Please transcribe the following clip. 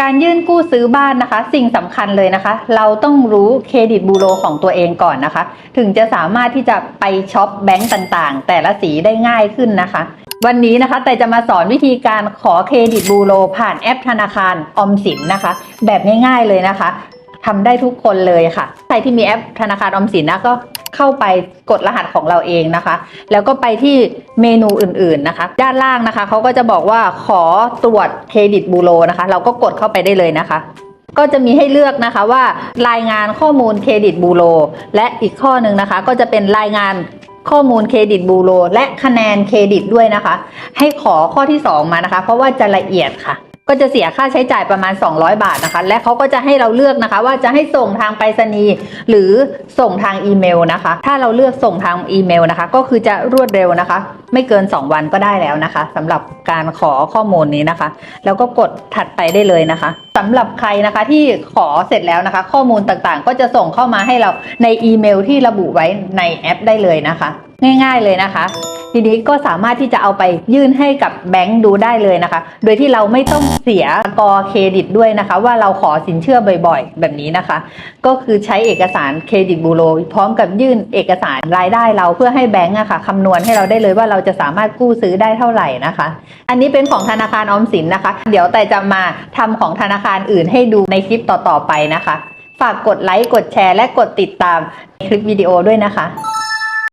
การยื่นกู้ซื้อบ้านนะคะ สิ่งสำคัญเลยนะคะ เราต้องรู้เครดิตบูโรของตัวเองก่อนนะคะ ถึงจะสามารถที่จะไปช็อปแบงก์ต่างๆ แต่ละสีได้ง่ายขึ้นนะคะ วันนี้นะคะแต่จะมาสอนวิธีการขอเครดิตบูโรผ่านแอปธนาคารออมสินนะคะ แบบง่ายๆเลยนะคะทำได้ทุกคนเลยค่ะ ใครที่มีแอปธนาคารออมสินนะก็ เข้าไปกดรหัสของเราเองนะคะ แล้วก็ไปที่เมนูอื่นๆนะคะ ด้านล่างนะคะเขาก็จะบอกว่าขอตรวจเครดิตบูโรนะคะ เราก็กดเข้าไปได้เลยนะคะ ก็จะมีให้เลือกนะคะว่ารายงานข้อมูลเครดิตบูโรและอีกข้อหนึ่งนะคะ ก็จะเป็นรายงานข้อมูลเครดิตบูโรและคะแนนเครดิตด้วยนะคะ ให้ขอข้อที่ 2 มานะคะ เพราะว่าจะละเอียดค่ะ ก็จะเสียค่าใช้จ่ายประมาณ 200 บาทนะคะ และเขาก็จะให้เราเลือกนะคะ ว่าจะให้ส่งทางไปรษณีย์หรือส่งทางอีเมลนะคะ ถ้าเราเลือกส่งทางอีเมลนะคะ ก็คือจะรวดเร็วนะคะ ไม่เกิน 2 วันก็ได้แล้วนะคะสำหรับการขอข้อมูลนี้นะคะ แล้วก็กดถัดไปได้เลยนะคะสำหรับใครนะคะที่ขอเสร็จแล้วนะคะ ข้อมูลต่างๆ ก็จะส่งเข้ามาให้เราในอีเมลที่ระบุไว้ในแอปได้เลยนะคะ ง่าย ๆเลยนะคะ ทีนี้ก็สามารถที่จะเอาไปยื่นให้กับแบงก์ดูได้เลยนะคะ โดยที่เราไม่ต้องเสียกอเครดิตด้วยนะคะ ว่าเราขอสินเชื่อบ่อยๆ แบบนี้นะคะ ก็คือใช้เอกสารเครดิตบูโรพร้อมกับยื่นเอกสารรายได้เราเพื่อให้แบงก์อะค่ะคำนวณให้เราได้เลยว่าเราจะสามารถกู้ซื้อได้เท่าไหร่นะคะ อันนี้เป็นของธนาคารออมสินนะคะ เดี๋ยวแต่จะมาทำของธนาคารอื่นให้ดูในคลิปต่อๆไปนะคะ ฝากกดไลค์กดแชร์และกดติดตามคลิปวิดีโอด้วยนะคะ